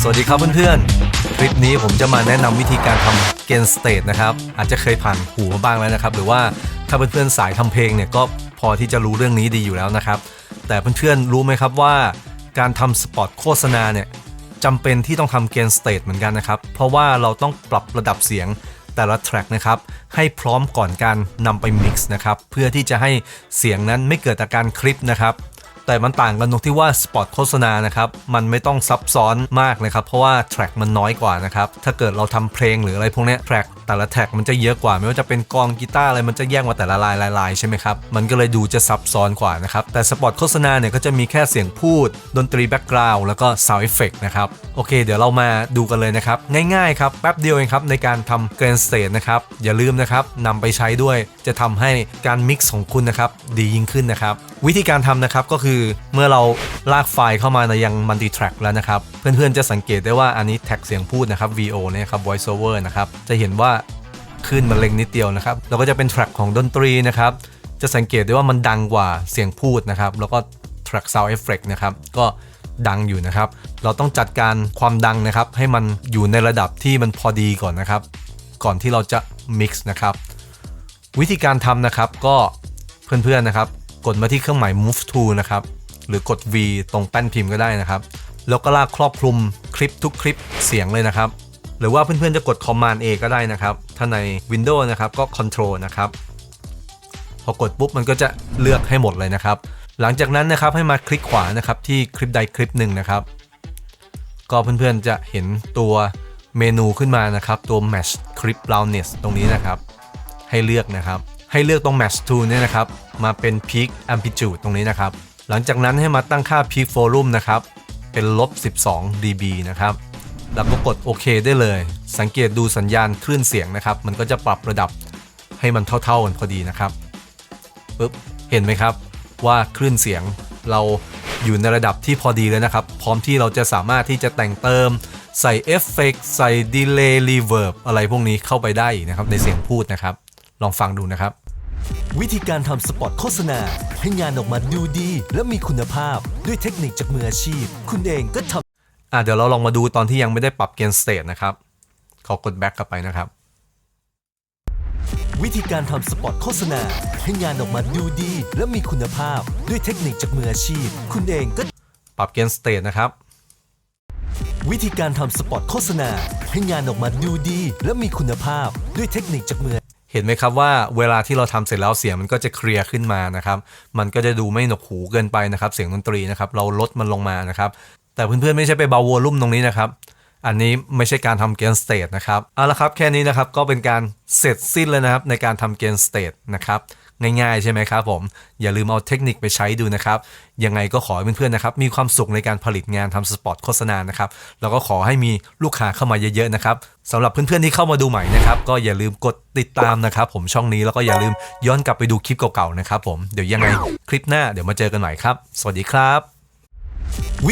สวัสดีครับเพื่อนๆ คลิปนี้ผมจะมาแนะนำวิธีการทำเกนสเตทนะครับ อาจจะเคยผ่านหูมาบ้างแล้วนะครับ หรือว่าถ้าเพื่อนๆสายทำเพลงเนี่ยก็พอที่จะรู้เรื่องนี้ดีอยู่แล้วนะครับ แต่เพื่อนๆรู้ไหมครับว่าการทำสปอตโฆษณาเนี่ย จำเป็นที่ต้องทำเกนสเตทเหมือนกันนะครับ เพราะว่าเราต้องปรับระดับเสียงแต่ละแทร็กนะครับให้พร้อมก่อนการนำไปมิกซ์นะครับเพื่อที่จะให้เสียงนั้นไม่เกิดอาการคลิปนะครับแต่มันต่างกันตรงที่ว่าสปอตโฆษณานะครับมันไม่ต้องซับซ้อนมากนะครับเพราะว่าแทร็กมันน้อยกว่านะครับถ้าเกิดเราทำเพลงหรืออะไรพวกนี้แทร็ก แต่ละแท็กมันจะเยอะกว่า ไม่ว่าจะเป็นกองกีตาร์อะไรมันจะแยกมาแต่ละลายลายลายใช่ไหมครับ มันก็เลยดูจะซับซ้อนกว่านะครับ แต่สปอตโฆษณาเนี่ยก็จะมีแค่เสียงพูด ดนตรีแบ็กกราวด์แล้วก็ซาวด์เอฟเฟกนะครับ โอเค เดี๋ยวเรามาดูกันเลยนะครับ ง่ายๆครับ แป๊บเดียวเองครับ ในการทำเกรนสเตทนะครับ อย่าลืมนะครับนำไปใช้ด้วยจะทำให้การมิกซ์ของคุณนะครับดียิ่งขึ้นนะครับ วิธีการทำนะครับก็คือเมื่อเราลากไฟล์เข้ามาในยังมัลติแทร็กแล้วนะครับ เพื่อนๆจะสังเกตได้ว่าอันนี้แท็กเสียงพูดนะครับ VO เนี่ยครับ voice over นะครับจะเห็นว่า ขึ้นมันเล็งนิดเดียวนะครับแล้วก็จะเป็นแทร็กของดนตรีนะครับจะสังเกตได้ว่ามันดังกว่าเสียงพูดนะครับแล้วก็แทร็ก sound effect นะครับก็ดังอยู่นะครับ เราต้องจัดการความดังนะครับ ให้มันอยู่ในระดับที่มันพอดีก่อนนะครับ ก่อนที่เราจะ mix นะครับ วิธีการทำนะครับก็เพื่อนๆนะครับ กดมาที่เครื่องหมาย move to นะครับ หรือกด V ตรงแป้นพิมพ์ก็ได้นะครับ แล้วก็ลากครอบคลุมคลิปทุกคลิปเสียงเลยนะครับ หรือว่าเพื่อนๆจะกด Command A ก็ได้นะครับ ถ้าใน Windows นะครับก็ Control นะครับ พอกดปุ๊บมันก็จะเลือกให้หมดเลยนะครับ หลังจากนั้นนะครับให้มาคลิกขวานะครับที่คลิปใดคลิปหนึ่งนะครับ ก็เพื่อนๆจะเห็นตัวเมนูขึ้นมานะครับตัว Match Clip Loudness ตรงนี้นะครับ ให้เลือกนะครับ ให้เลือกตรง Match Tool เนี่ยนะครับ มาเป็น Peak Amplitude ตรงนี้นะครับ หลังจากนั้นให้มาตั้งค่า Peak Volume นะครับ เป็นลบ 12 dB นะครับ แล้วก็กดโอเคได้เลย สังเกตดูสัญญาณคลื่นเสียงนะครับ มันก็จะปรับระดับให้มันเท่าๆกันพอดีนะครับปุ๊บเห็นไหมครับว่าคลื่นเสียงเราอยู่ในระดับที่พอดีเลยนะครับ พร้อมที่เราจะสามารถที่จะแต่งเติม ใส่เอฟเฟกใส่ดีเลย์รีเวิร์บอะไรพวกนี้เข้าไปได้นะครับ ในเสียงพูดนะครับ ลองฟังดูนะครับ วิธีการทำสปอตโฆษณา ให้งานออกมาดูดี และมีคุณภาพด้วยเทคนิคจากมืออาชีพ คุณเองก็ทำ อะเดี๋ยวเราลองมาดูตอนที่ยังไม่ได้ปรับเกณฑ์สเตทนะครับ ขอกดแบ็กกลับไปนะครับ วิธีการทำสปอตโฆษณา ให้งานออกมาดูดี และมีคุณภาพด้วยเทคนิคจากมืออาชีพ คุณเองก็ปรับเกณฑ์สเตทนะครับ วิธีการทำสปอตโฆษณา ให้งานออกมาดูดี และมีคุณภาพด้วยเทคนิคจากมือเห็นไหมครับว่าเวลาที่เราทำเสร็จแล้วเสียงมันก็จะเคลียร์ขึ้นมานะครับ มันก็จะดูไม่หนวกหูเกินไปนะครับ เสียงดนตรีนะครับ เราลดมันลงมานะครับ แต่เพื่อนๆไม่ใช่ไปเบาวอลุ่มตรงนี้นะครับอันนี้ไม่ใช่การทำเกณฑ์สเตทนะครับเอาละครับแค่นี้นะครับก็เป็นการเสร็จสิ้นแล้วนะครับในการทำเกณฑ์สเตทนะครับง่ายๆใช่ไหมครับผมอย่าลืมเอาเทคนิคไปใช้ดูนะครับยังไงก็ขอให้เพื่อนๆนะครับมีความสุขในการผลิตงานทำสปอตโฆษณานะครับแล้วก็ขอให้มีลูกค้าเข้ามาเยอะๆนะครับสำหรับเพื่อนๆที่เข้ามาดูใหม่นะครับก็อย่าลืมกดติดตามนะครับผมช่องนี้แล้วก็อย่าลืมย้อนกลับไปดูคลิปเก่าๆนะครับผมเดี๋ยวยังไงคลิปหน้าเดี๋ยวมาเจอกันใหม่ครับ สวัสดีครับ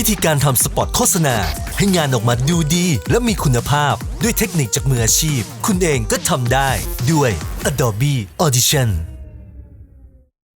วิธีการทำสปอตโฆษณา ให้งานออกมาดูดี และมีคุณภาพ ด้วยเทคนิคจากมืออาชีพ คุณเองก็ทำได้ด้วย Adobe Audition